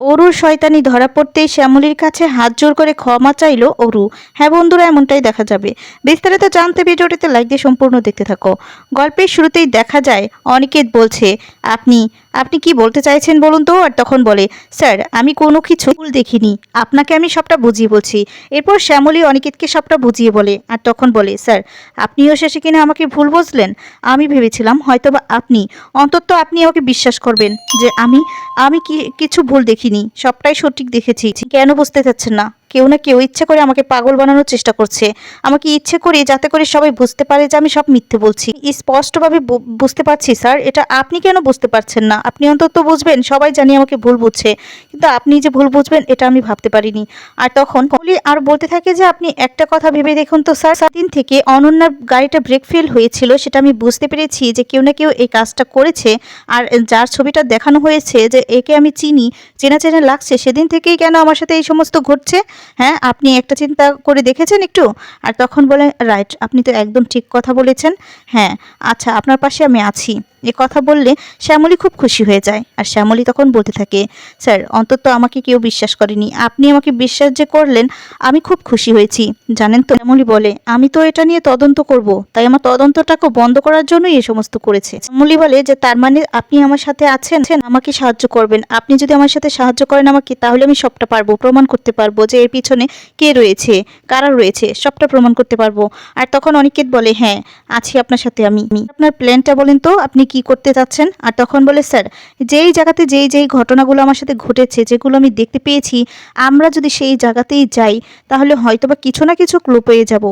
অরুর শয়তানি ধরা পড়তেই শ্যামলির কাছে হাত জোর করে ক্ষমা চাইল অরু। হ্যাঁ বন্ধুরা, এমনটাই দেখা যাবে। বিস্তারিত জানতে ভিডিওটিতে লাইক দিয়ে সম্পূর্ণ দেখতে থাকো। গল্পের শুরুতেই দেখা যায়, অনিকেত বলছে, আপনি আপনি কি বলতে চাইছেন বলুন তো? আর তখন বলে, স্যার, আমি কোনো কিছু ভুল দেখিনি। আপনাকে আমি সবটা বুঝিয়ে বলছি। এরপর শ্যামলী অনিকেতকে সবটা বুঝিয়ে বলে, আর তখন বলে, স্যার, আপনিও শেষে কিনা আমাকে ভুল বুঝলেন? আমি ভেবেছিলাম হয়তোবা আপনি, অন্তত আপনি আমাকে বিশ্বাস করবেন যে আমি আমি কি, কিছু ভুল দেখিনি। সবটাই সঠিক দেখেছি। কেন বুঝতে চাচ্ছেন না? কেউ না কেউ ইচ্ছে করে আমাকে পাগল বানানোর চেষ্টা করছে। আমাকে ইচ্ছে করে যাতে করে সবাই বুঝতে পারে যে আমি সব মিথ্যে বলছি। স্পষ্টভাবে বুঝতে পারছি, স্যার। এটা আপনি কেন বুঝতে পারছেন না? আপনি অন্তত বুঝবেন, সবাই জানি আমাকে ভুল বুঝছে। কিন্তু আপনি যে ভুল বুঝবেন, এটা আমি ভাবতে পারিনি। আর তখন কমলি আর বলতে থাকে যে আপনি একটা কথা ভেবে দেখুন তো, স্যার। সাত দিন থেকে অনন্যার গাড়িটা ব্রেক ফেল হয়েছিল, সেটা আমি বুঝতে পেরেছি যে কেউ না কেউ এই কাজটা করেছে। আর যার ছবিটা দেখানো হয়েছে যে একে আমি চিনি, চেনা চেনা লাগছে, সেদিন থেকেই কেন আমার সাথে এই সমস্ত ঘটছে? হ্যাঁ আপনি একটা চিন্তা করে দেখেছেন একটু? আর তখন বলে, রাইট, আপনি তো একদম ঠিক কথা বলেছেন। হ্যাঁ আচ্ছা আপনার পাশে আমি আছি। এ কথা বললে শ্যামলী খুব খুশি হয়ে যায়। আর শ্যামলী তখন বলতে থাকে, স্যার, অন্তত আমাকে কেউ বিশ্বাস করেনি। আপনি আমাকে বিশ্বাস যে করলেন, আমি খুব খুশি হয়েছি। জানেন তো? শ্যামলী বলে, আমি তো এটা নিয়ে তদন্ত করব। তাই আমার তদন্তটাকে বন্ধ করার জন্যই এই সমস্ত করেছে। শ্যামলী বলে, যে তার মানে আপনি আমার সাথে আছেন, আমাকে সাহায্য করবেন। আপনি যদি আমার সাথে সাহায্য করেন আমাকে, তাহলে আমি সবটা পারব, প্রমাণ করতে পারব যে এর পিছনে কে রয়েছে, কারা রয়েছে, সবটা প্রমাণ করতে পারব। আর তখন অনিকেত বলে হ্যাঁ আছি আপনার সাথে আমি। আপনার প্ল্যানটা বলেন তো, আপনি কি করতে চাচ্ছেন আর তখন বলে, স্যার, যেই জায়গাতে যেই যেই ঘটনাগুলো আমার সাথে ঘটেছে, যেগুলো আমি দেখতে পেয়েছি, আমরা যদি সেই জায়গাতেই যাই, তাহলে হয়তোবা কিছু না কিছু ক্লু পেয়ে যাব।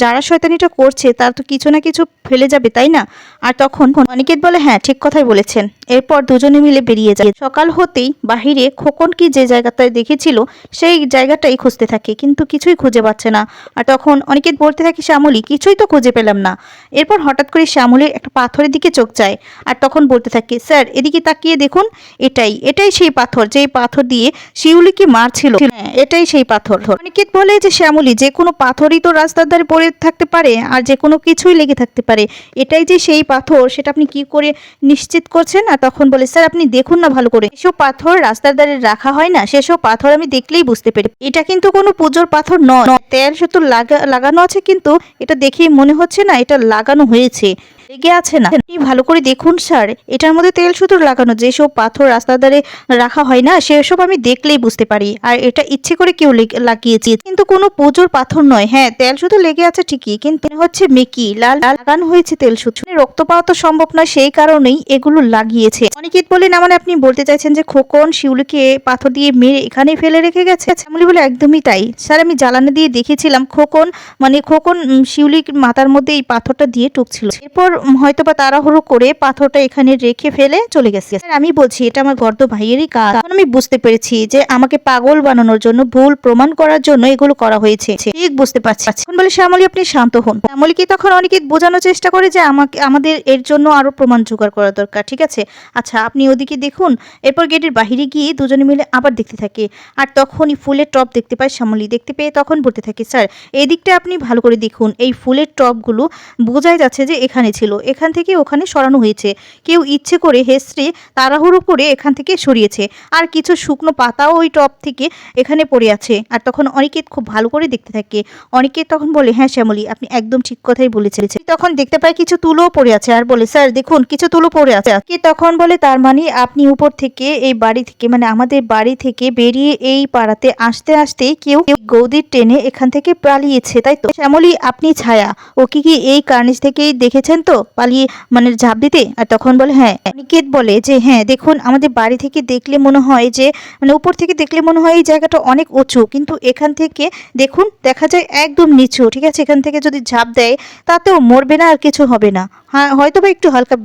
যারা শয়তানিটা করছে, তার তো কিছু না কিছু ফেলে যাবে, তাই না? আর তখন অনিকেত বলে হ্যাঁ ঠিক কথাই বলেছেন। এরপর দুজনে মিলে বেরিয়ে যায়। সকাল হতেই বাহিরে খোকন কি যে জায়গাটায় দেখেছিল, সেই জায়গাটাই খুঁজতে থাকে, কিন্তু কিছুই খুঁজে পাচ্ছে না। আর তখন অনিকেত বলতে থাকে, শ্যামলী, কিছুই তো খুঁজে পেলাম না। এরপর হঠাৎ করে শ্যামলীর একটা পাথরের দিকে চোখ যায়। আর তখন বলতে থাকে, স্যার, এদিকে তাকিয়ে দেখুন, এটাই এটাই সেই পাথর, যেই পাথর দিয়ে শিউলিকে মারছিল। হ্যাঁ এটাই সেই পাথর। অনিকেত বলে যে, শ্যামলী, যে কোনো পাথরই তো রাস্তার ধারে পড়ে থাকতে পারে, আর যে কোনো কিছুই লেগে থাকতে পারে। এটাই যে সেই পাথর, সেটা আপনি কি করে নিশ্চিত করছেন? আর তখন বলে, স্যার, আপনি দেখুন না ভালো করে। এসব পাথর রাস্তার ধারে রাখা হয় না, সেসব পাথর আমি দেখলেই বুঝতে পারি এটা কিন্তু কোনো পুজোর পাথর নয়। তেল শুধু লাগা, লাগানো আছে কিন্তু, এটা দেখেই মনে হচ্ছে না, এটা লাগানো হয়েছে। লেগে আছে না? আপনি ভালো করে দেখুন স্যার। এটার মধ্যে তেল শুধু লাগানো যেসব পাথর রাস্তার ধারে রাখা হয় না সেসব আমি দেখলেই বুঝতে পারি। আর এটা ইচ্ছে করে কেউ লেগ- লাগিয়েছে। কিন্তু কোনো পুজোর পাথর নয়। হ্যাঁ তেল সুতো লেগে আছে ঠিকই কিন্তু হচ্ছে মেকি লাল লাগানো হয়েছে তেল সুতো। রক্ত পাওয়া তো সম্ভব নয় সেই কারণেই এগুলো লাগিয়েছে। অনিকেত বলে না মানে আপনি বলতে চাইছেন যে খোকন শিউলিকে পাথর দিয়ে মেরে এখানে ফেলে রেখে গেছে? শ্যামলি বলে একদমই তাই। স্যার আমি জ্বালানি দিয়ে দেখেছিলাম খোকন মানে খোকন উম, শিউলির মাথার মধ্যে এই পাথরটা দিয়ে টুকছিল। এরপর উম, হয়তোবা তাড়াহুড়ো করে পাথরটা এখানে রেখে ফেলে চলে গেছে। আমি বলছি এটা আমার গর্দ ভাইয়েরই কাজ। আমি বুঝতে পেরেছি যে আমাকে পাগল বানানোর জন্য ভুল প্রমাণ করার জন্য এগুলো করা হয়েছে। ঠিক বুঝতে পারছি। এখন বলে শ্যামলী আপনি শান্ত হন। শ্যামলীকে তখন অনেকে বোঝানোর চেষ্টা করে যে আমাকে আমাদের এর জন্য আরও প্রমাণ জোগাড় করা দরকার ঠিক আছে? আচ্ছা আপনি ওদিকে দেখুন। এরপর গেটের বাইরে গিয়ে দুজনে মিলে আবার দেখতে থাকে। আর তখনই ফুলের টপ দেখতে পায় শ্যামলী। দেখতে পেয়ে তখন বলতে থাকে স্যার এই দিকটা আপনি ভালো করে দেখুন। এই ফুলের টপগুলো বোঝাই যাচ্ছে যে এখানে ছিল এখান থেকে ওখানে সরানো হয়েছে। কেউ ইচ্ছে করে হেসড়ে তাড়াহুড়ো করে এখান থেকে সরিয়েছে। আর কিছু শুকনো পাতাও ওই টপ থেকে এখানে পড়ে আছে। আর তখন অনিকেত খুব ভালো করে দেখতে থাকে। অনিকেত তখন বলে হ্যাঁ শ্যামলি, আপনি একদম ঠিক কথাই বলেছেন। তখন দেখতে পায় কিছু তুলো পড়ে আছে। আর বলে, স্যার, দেখুন, কিছু তুলো পড়ে আছে। কি তখন বলে, তার মানে আপনি উপর থেকে এই বাড়ি থেকে মানে আমাদের বাড়ি থেকে বেরিয়ে এই পাড়াতে আসতে আসতেই কেউ গৌদির টেনে এখান থেকে পালিয়েছে, তাই তো? শ্যামলী, আপনি ছায়া। ও কি কি এই কার্নিশ থেকেই দেখেছেন তো? পালিয়ে মানে ঝাঁপ দিতে? আর তখন বলে হ্যাঁ। নিকেত বলে যে হ্যাঁ দেখুন, আমাদের বাড়ি থেকে দেখলে মনে হয় যে মানে উপর থেকে দেখলে মনে হয় এই জায়গাটা অনেক উঁচু। কিন্তু এখান থেকে, দেখুন, দেখা যায় একদম নিচু, ঠিক আছে? এখান থেকে যদি ঝাঁপ দেয়, তাতেও মরবে না আর কিছু হবে না। হ্যাঁ হয়তো বা একটু হালকা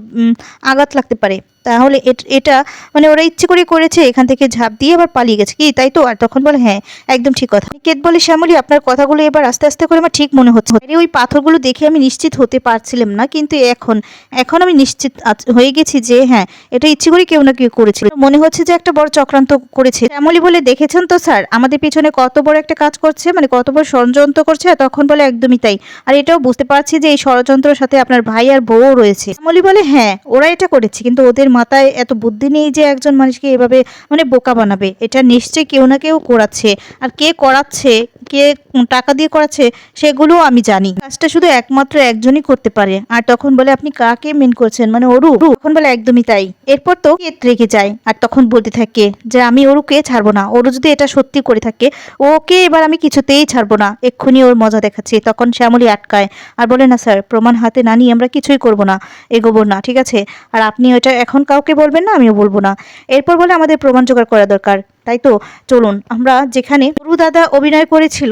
আঘাত লাগতে পারে। তাহলে এট- মানে ওরা ইচ্ছে করে করেছে, এখান থেকে ঝাঁপ দিয়ে আবার পালিয়ে গেছে। কি, তাই তো? আর তখন বলে হ্যাঁ একদম ঠিক কথা। কেত বলে, শ্যামলী, আপনার কথাগুলো এবার আস্তে আস্তে করে আমার ঠিক মনে হচ্ছে। ওই পাথরগুলো দেখে আমি নিশ্চিত হতে পারছিলাম না, কিন্তু এখন এখন আমি নিশ্চিত হয়ে গেছি যে হ্যাঁ এটা ইচ্ছে করে কেউ না কেউ করেছিল। মনে হচ্ছে যে, একটা বড় চক্রান্ত করেছে। শ্যামলী বলে, দেখেছেন তো, স্যার? আমাদের পিছনে কত বড় একটা কাজ করছে মানে কত বড় ষড়যন্ত্র করছে। আর তখন বলে, একদমই তাই। আর এটাও বুঝতে পারছি যে, এই ষড়যন্ত্রের সাথে আপনার ভাই আর বউও রয়েছে। শ্যামলী বলে হ্যাঁ ওরা এটা করেছে, কিন্তু ওদের মাথায় এত বুদ্ধি নেই যে একজন মানুষকে এভাবে মানে বোকা বানাবে। এটা নিশ্চয়ই কেউ না কেউ করাচ্ছে। আর কে করাচ্ছে, কে টাকা দিয়ে করাচ্ছে, সেগুলো আমি জানি। কাজটা শুধু একমাত্র একজনই করতে পারে। আর তখন বলে আপনি কাকে মেন করছেন? মানে অরু। তখন বলে একদমই তাই। এরপর তো কেত রেখে যায়? আর তখন বলতে থাকে যে আমি অরুকে ছাড়বো না। ওরু যদি এটা সত্যি করে থাকে, ওকে এবার আমি কিছুতেই ছাড়বো না। এক্ষুনি ওর মজা দেখাচ্ছি। তখন শ্যামলী আটকায়। আর বলে, না স্যার, প্রমাণ হাতে না নিয়ে আমরা কিছুই করব না। এগোবো না, ঠিক আছে? আর আপনি ওটা এখন কাউকে বলবেন না আমিও বলব না। এরপর বলে আমাদের প্রমাণ জোগাড় করা দরকার। তাই তো? চলুন, আমরা যেখানে গুরু দাদা অভিনয় করেছিল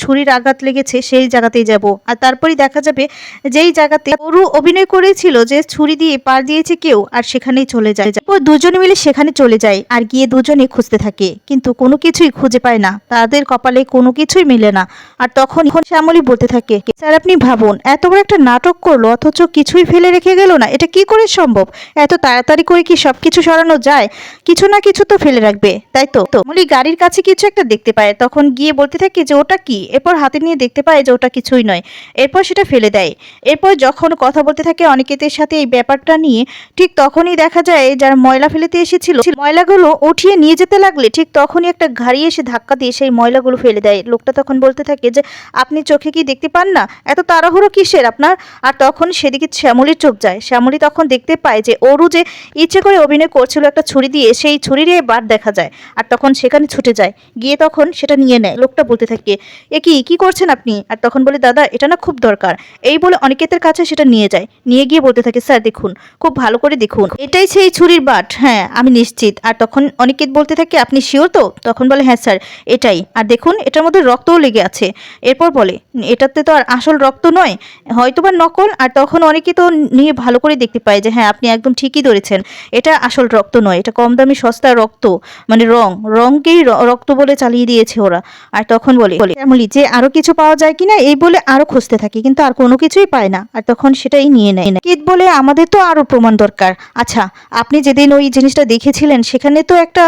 ছুরির আঘাত লেগেছে, সেই জায়গাতেই যাব। আর তারপরেই দেখা যাবে যেই জায়গাতে গরু অভিনয় করেছিল যে ছুরি দিয়ে পার দিয়েছে কেউ, আর সেখানেই চলে যায়। ও দুজনে মিলে সেখানে চলে যায় আর গিয়ে দুজনে খুঁজতে থাকে। কিন্তু কোনো কিছুই খুঁজে পায় না, তাদের কপালে কোনো কিছুই মেলে না। আর তখন শ্যামলী বলতে থাকে, স্যার, আপনি ভাবুন, এত বড় একটা নাটক করল, অথচ কিছুই ফেলে রেখে গেল না, এটা কি করে সম্ভব? এত তাড়াতাড়ি করে কি সবকিছু সরানো যায়? কিছু না কিছু তো ফেলে রাখবে। তাই তো? মলি গাড়ির কাছে কিছু একটা দেখতে পায়। তখন গিয়ে বলতে থাকে যে, ওটা কি? এরপর হাতে নিয়ে দেখতে পায় যে, ওটা কিছুই নয়। এরপর সেটা ফেলে দেয়। এরপর যখন কথা বলতে থাকে অনিকেতের সাথে এই ব্যাপারটা নিয়ে, ঠিক তখনই দেখা যায় যার ময়লা ফেলেতে এসেছিল ময়লাগুলো উঠিয়ে নিয়ে যেতে লাগলে ঠিক তখনই একটা গাড়ি এসে ধাক্কা দিয়ে সেই ময়লাগুলো ফেলে দেয়। লোকটা তখন বলতে থাকে যে, আপনি চোখে কি দেখতে পান না? এত তাড়াহুড়ো কিসের আপনার? আর তখন সেদিকে শ্যামলির চোখ যায়। শ্যামলি তখন দেখতে পায় যে, অরু যে ইচ্ছে করে অভিনয় করছিল একটা ছুরি দিয়ে, সেই ছুরি দিয়ে বার দেখা যায়। আর তখন সেখানে ছুটে যায়। গিয়ে তখন সেটা নিয়ে নেয়। লোকটা বলতে থাকে, এ কি কি করছেন আপনি? আর তখন বলে, দাদা, এটা না খুব দরকার। এই বলে অনিকেতের কাছে সেটা নিয়ে যায়। নিয়ে গিয়ে বলতে থাকে, স্যার, দেখুন, খুব ভালো করে দেখুন। এটাই সেই ছুরির বাট। হ্যাঁ আমি নিশ্চিত। আর তখন অনিকেত বলতে থাকে, আপনি শিওর তো? তখন বলে হ্যাঁ স্যার, এটাই। আর দেখুন, এটার মধ্যে রক্তও লেগে আছে। এরপর বলে, এটাতে তো আর আসল রক্ত নয়, হয়তো বা নকল। আর তখন অনেকে তো নিয়ে ভালো করে দেখতে পায় যে হ্যাঁ আপনি একদম ঠিকই ধরেছেন। এটা আসল রক্ত নয়, এটা কম দামি সস্তা রক্ত মানে রং। রংকেই রক্ত বলে চালিয়ে দিয়েছে ওরা। আর তখন বলে বলে যে আরও কিছু পাওয়া যায় কিনা, এই বলে আরও খুঁজতে থাকে, কিন্তু আর কোনো কিছুই পায় না। আর তখন সেটাই নিয়ে নেয়। না কিত বলে, আমাদের তো আরও প্রমাণ দরকার। আচ্ছা আপনি যেদিন ওই জিনিসটা দেখেছিলেন, সেখানে তো একটা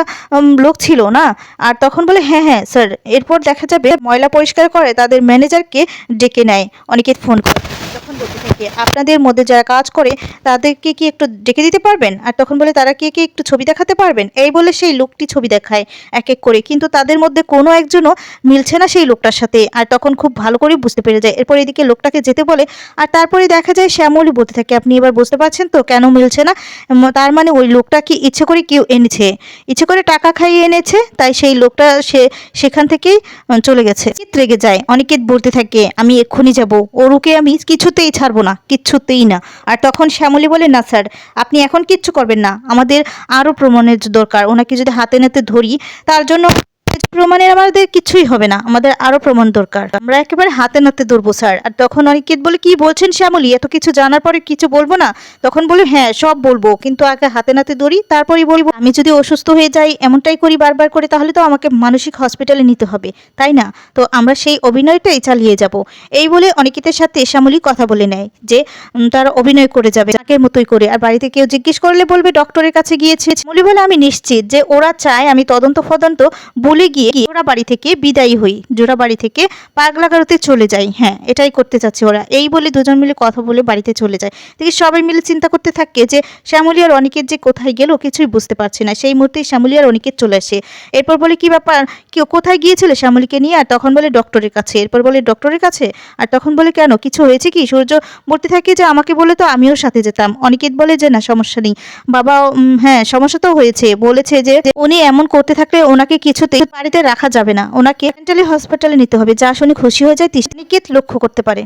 লোক ছিল না? আর তখন বলে হ্যাঁ হ্যাঁ স্যার। এরপর দেখা যাবে, ময়লা পরিষ্কার করে তাদের ম্যানেজারকে ডেকে নেয়। অনেকে ফোন করে। তখন বলতে থাকে, আপনাদের মধ্যে যারা কাজ করে, তাদেরকে কি একটু ডেকে দিতে পারবেন? আর তখন বলে তারা কে কি একটু ছবি দেখাতে পারবেন? এই বলে সেই লোকটি ছবি দেখায় এক এক করে। কিন্তু তাদের মধ্যে কোনো একজনও মিলছে না সেই লোকটার সাথে। আর তখন খুব ভালো করে বুঝতে পেরে যায়। এরপর এদিকে লোকটাকে যেতে বলে, আর তারপরে দেখা যায় শ্যামলী বলতে থাকে, আপনি এবার বুঝতে পারছেন তো কেন মিলছে না? তার মানে ওই লোকটা কি ইচ্ছে করে কেউ এনেছে? ইচ্ছে করে টাকা খাইয়ে এনেছে, তাই সেই লোকটা সে, সেখান থেকেই চলে গেছে। চিত রেগে যায়। অনেকে বলতে থাকে, আমি এক্ষুনি যাব। ওরুকে আমি কিছুতেই ছাড়বো না, কিচ্ছুতেই না। আর তখন শ্যামলী বলে, না স্যার, আপনি এখন কিচ্ছু করবেন না। আমাদের আরও প্রমাণের দরকার। ওনাকে যদি হাতে নাতে ধরি, তার জন্য প্রমাণের আমাদের কিছুই হবে না। আমাদের আরও প্রমাণ দরকার। আমরা একেবারে হাতে নাতে ধরবো, স্যার। আর তখন অনিকেত বলে, কি বলছেন শ্যামলী? এত কিছু জানার পরে কিছু বলব না? তখন বলি হ্যাঁ সব বলব। কিন্তু আগে হাতে নাতে ধরি, তারপরেই বলব। আমি যদি অসুস্থ হয়ে যাই, এমনটাই করি বারবার করে, তাহলে তো আমাকে মানসিক হসপিটালে নিতে হবে। তাই না? তো আমরা সেই অভিনয়টাই চালিয়ে যাব। এই বলে অনিকেতের সাথে শ্যামলী কথা বলে নেয় যে তারা অভিনয় করে যাবে, আগের মতোই করে। আর বাড়িতে কেউ জিজ্ঞেস করলে বলবে, ডক্টরের কাছে গিয়েছে। শ্যামলী বলে, আমি নিশ্চিত যে ওরা চায় আমি তদন্ত ফদন্ত বলে গিয়ে জোড়া বাড়ি থেকে বিদায়ী হই জোড়া বাড়ি থেকে পাগলা গারোতে চলে যাই। হ্যাঁ এটাই করতে চাচ্ছে ওরা। এই বলে দুজন মিলে কথা বলে বাড়িতে চলে যায়। দেখি সবাই মিলে চিন্তা করতে থাকে যে শ্যামলী আর অনিকেত যে কোথায় গেল কিছুই বুঝতে পারছে না। সেই মুহূর্তেই শ্যামলী আর অনিকেত চলে আসে। এরপর বলে, কি ব্যাপার? কেউ কোথায় গিয়েছিলে শ্যামলীকে নিয়ে? আর তখন বলে, ডক্টরের কাছে। এরপর বলে, ডক্টরের কাছে? আর তখন বলে, কেন? কিছু হয়েছে কি? সূর্য বলতে থাকে যে, আমাকে বলে তো আমিও সাথে যেতাম। অনিকেত বলে যে, না, সমস্যা নেই। বাবা হ্যাঁ সমস্যা তো হয়েছে। বলেছে যে, উনি এমন করতে থাকলে ওনাকে কিছুতে বাড়িতে রাখা যাবে না। ওনাকে মেন্টালি হসপিটালে নিতে হবে। যা শুনে খুশি হয়ে যায় তিশানিকেত লক্ষ্য করতে পারে।